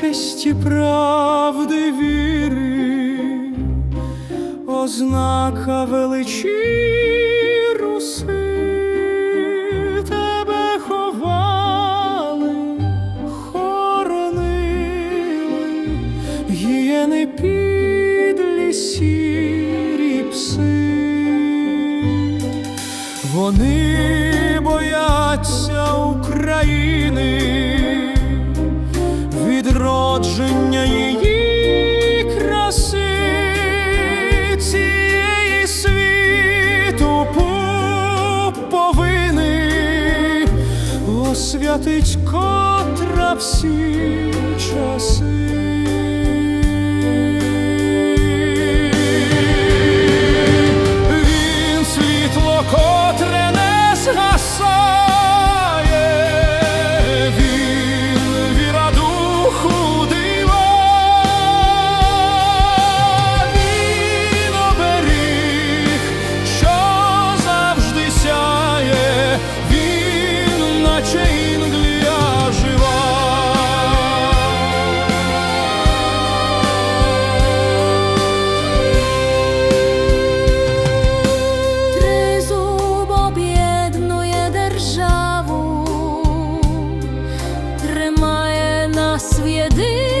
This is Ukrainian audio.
честі правди віри, ознака величі руси, тебе ховали, хоронили, гієни підлі сірі пси. Вони бояться святить котра всі часи. Він світло, котре не згасає. нас.